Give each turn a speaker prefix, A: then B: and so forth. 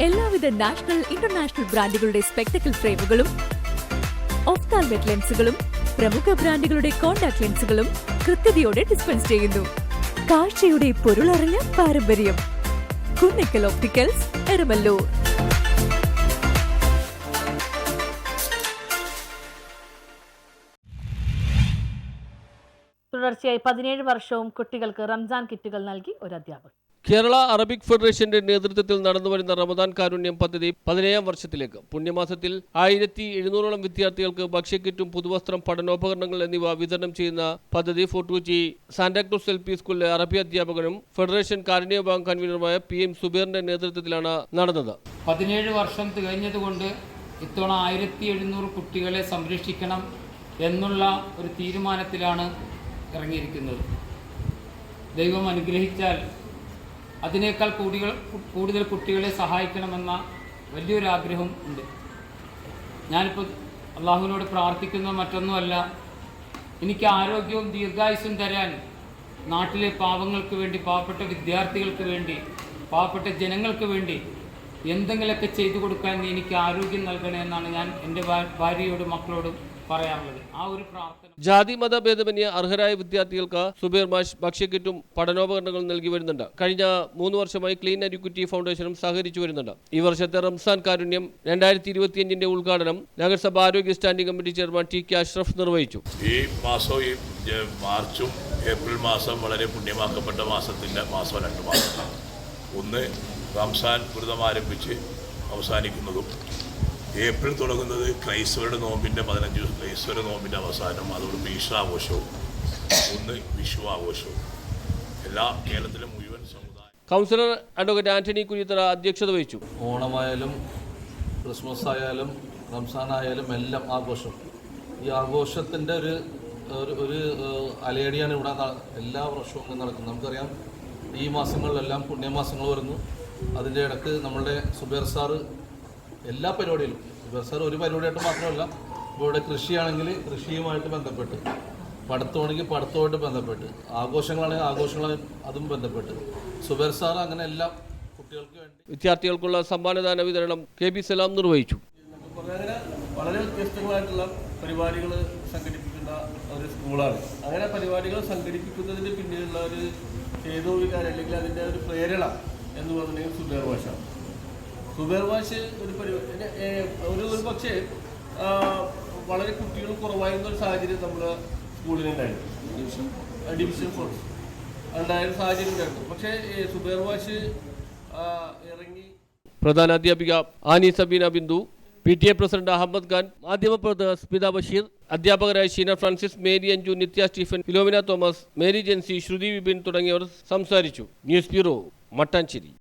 A: എല്ലാവിധ national international ബ്രാൻഡുകളുടെ spectacle ഫ്രെയിമുകളും ഓഫ്താൽമെറ്റ് ലെൻസുകളും പ്രമുഖ ബ്രാൻഡുകളുടെ കോൺടാക്ട് ലെൻസുകളും കൃത്യതയോടെ ഡിസ്പെൻസ് ചെയ്യുന്നു. കാഴ്ചയുടെ പൊരുളറിഞ്ഞ പാരമ്പര്യം. കുന്നിക്കൽ ഓപ്റ്റിക്കൽസ് എരമല്ലൂർ.
B: തുടർച്ചയായി പതിനേഴ് വർഷവും കുട്ടികൾക്ക് റംസാൻ കിറ്റുകൾ നൽകി ഒരു അധ്യാപകൻ.
C: കേരള അറബിക് ഫെഡറേഷന്റെ നേതൃത്വത്തിൽ നടന്നുവരുന്ന റമദാൻ കാരുണ്യം പദ്ധതി പതിനേഴാം വർഷത്തിലേക്ക്. പുണ്യമാസത്തിൽ ആയിരത്തി എഴുന്നൂറോളം വിദ്യാർത്ഥികൾക്ക് ഭക്ഷ്യക്കിറ്റും പുതുവസ്ത്രം പഠനോപകരണങ്ങൾ എന്നിവ വിതരണം ചെയ്യുന്ന പദ്ധതി ഫോർട്ടുകൊച്ചി സാന്റാക്രൂസ് എൽ പി സ്കൂളിലെ അറബി അധ്യാപകനും ഫെഡറേഷൻ കാരുണ്യ ബാങ്ക് കൺവീനറുമായ പി എം സുബീറിന്റെ നേതൃത്വത്തിലാണ് നടന്നത്.
D: പതിനേഴ് വർഷം തികഞ്ഞതുകൊണ്ട് ഇത്തവണ ആയിരത്തി എഴുന്നൂറ് കുട്ടികളെ സംരക്ഷിക്കണം എന്നുള്ള ഒരു തീരുമാനത്തിലാണ് ഇറങ്ങിയിരിക്കുന്നത്. ദൈവം അനുഗ്രഹിച്ചാൽ അതിനേക്കാൾ കൂടുതൽ കൂടുതൽ കുട്ടികളെ സഹായിക്കണമെന്ന വലിയൊരു ആഗ്രഹം ഉണ്ട്. ഞാനിപ്പോൾ അള്ളാഹുവിനോട് പ്രാർത്ഥിക്കുന്ന മറ്റൊന്നുമല്ല എനിക്ക് ആരോഗ്യവും ദീർഘായുസും തരാൻ നാട്ടിലെ പാവങ്ങൾക്ക് വേണ്ടി പാവപ്പെട്ട വിദ്യാർത്ഥികൾക്ക് വേണ്ടി പാവപ്പെട്ട ജനങ്ങൾക്ക് വേണ്ടി എന്തെങ്കിലുമൊക്കെ ചെയ്തു കൊടുക്കാൻ എനിക്ക് ആരോഗ്യം നൽകണേ എന്നാണ് ഞാൻ എന്റെ ഭാര്യയോടും മക്കളോടും പറയാറുള്ളത്. ആ ഒരു പ്രാർത്ഥന
C: ജാതി മത ഭേദമന്യ അർഹരായ വിദ്യാർത്ഥികൾക്ക് സുബീർ മാഷ് ഭക്ഷ്യക്കിറ്റും പഠനോപകരണങ്ങളും നൽകി വരുന്നുണ്ട്. കഴിഞ്ഞ മൂന്ന് വർഷമായി ക്ലീൻ എഡ്യൂക്കേറ്റീവ് ഫൗണ്ടേഷനും സഹകരിച്ചു വരുന്നുണ്ട്. ഈ വർഷത്തെ റംസാൻ കാരുണ്യം രണ്ടായിരത്തി ഇരുപത്തിയഞ്ചിന്റെ ഉദ്ഘാടനം നഗരസഭ ആരോഗ്യ standing committee chairman T K Ashraf നിർവഹിച്ചു.
E: ഈ മാസവും ഈ മാർച്ചും ഏപ്രിൽ മാസം വളരെ പുണ്യമാക്കപ്പെട്ട മാസത്തിന്റെ മാസം രണ്ട് മാസം ഒന്ന് റംസാൻ വ്രതം ആരംഭിച്ച് അവസാനിക്കുന്നതും ഏപ്രിൽ തുടങ്ങുന്നത് ക്രൈസ്തവരുടെ നോമ്പിന്റെ പതിനഞ്ച് ദിവസം ക്രൈസ്തവരുടെ നോമ്പിന്റെ അവസാനം അതുകൊണ്ട് ഭീഷണാഘോഷവും ആഘോഷവും ഒന്ന് വിഷു ആഘോഷവും എല്ലാ കേരളത്തിലെ മുഴുവൻ സമുദായം
C: കൗൺസിലർ അഡ്വക്കേറ്റ് ആന്റണി കുര്യത്തറ അധ്യക്ഷത വഹിച്ചു.
F: ഓണമായാലും ക്രിസ്മസ് ആയാലും റംസാൻ ആയാലും എല്ലാം ആഘോഷം. ഈ ആഘോഷത്തിന്റെ ഒരു ഒരു അലയടിയാണ് ഇവിടെ എല്ലാ വർഷവും ഇങ്ങനെ നടക്കുന്നത്. നമുക്കറിയാം ഈ മാസങ്ങളിലെല്ലാം പുണ്യമാസങ്ങൾ വരുന്നു. അതിന്റെ ഇടയ്ക്ക് നമ്മളുടെ സുബേർ സാറ് എല്ലാ പരിപാടിയിലും സുബേർ സാർ ഒരു പരിപാടിയായിട്ട് മാത്രമല്ല ഇപ്പോൾ ഇവിടെ കൃഷിയാണെങ്കിൽ കൃഷിയുമായിട്ട് ബന്ധപ്പെട്ട് പഠിത്തമാണെങ്കിൽ പഠിത്തമായിട്ട് ബന്ധപ്പെട്ട് ആഘോഷങ്ങളാണെങ്കിൽ ആഘോഷങ്ങളായി അതും ബന്ധപ്പെട്ട്. സുബേർ സാർ അങ്ങനെ എല്ലാം കുട്ടികൾക്ക് വേണ്ടി
C: വിദ്യാർത്ഥികൾക്കുള്ള സമ്മാനദാന വിതരണം കെ ബി സലാം നിർവഹിച്ചു.
G: അങ്ങനെ വളരെ വ്യത്യസ്തങ്ങളായിട്ടുള്ള പരിപാടികൾ സംഘടിപ്പിക്കുന്ന ഒരു സ്കൂളാണ്. അങ്ങനെ പരിപാടികൾ സംഘടിപ്പിക്കുന്നതിന് പിന്നിലുള്ള ഒരു ഏതോ വികാരം അല്ലെങ്കിൽ അതിന്റെ ഒരു പ്രേരണ എന്ന് പറഞ്ഞിട്ടുണ്ടെങ്കിൽ സുബേർ ഭാഷ സുബേർ ഭാഷ ഒരു പരിപാടി ഒരു പക്ഷേ വളരെ കുട്ടികൾ കുറവായിരുന്ന ഒരു സാഹചര്യം നമ്മുടെ സ്കൂളിലുണ്ടായിരുന്നു ഡിവിഷൻ ഡിവിഷൻ ഫോർ. ഉണ്ടായ സാഹചര്യം ഉണ്ടായിരുന്നു. പക്ഷേ സുബേർ ഭാഷ ഇറങ്ങി
C: പ്രധാന അധ്യാപിക Annie Sabeena Bindu P T A president Ahammed Khan മാധ്യമപ്രവർത്തക Smitha Basheer അധ്യാപകരായ Sheena Francis Mary Anju Nithya Stephen Philomina Thomas Mary Jensy Shruthi Vipin തുടങ്ങിയവർ സംസാരിച്ചു. News bureau. மட்டாஞ்சேரி.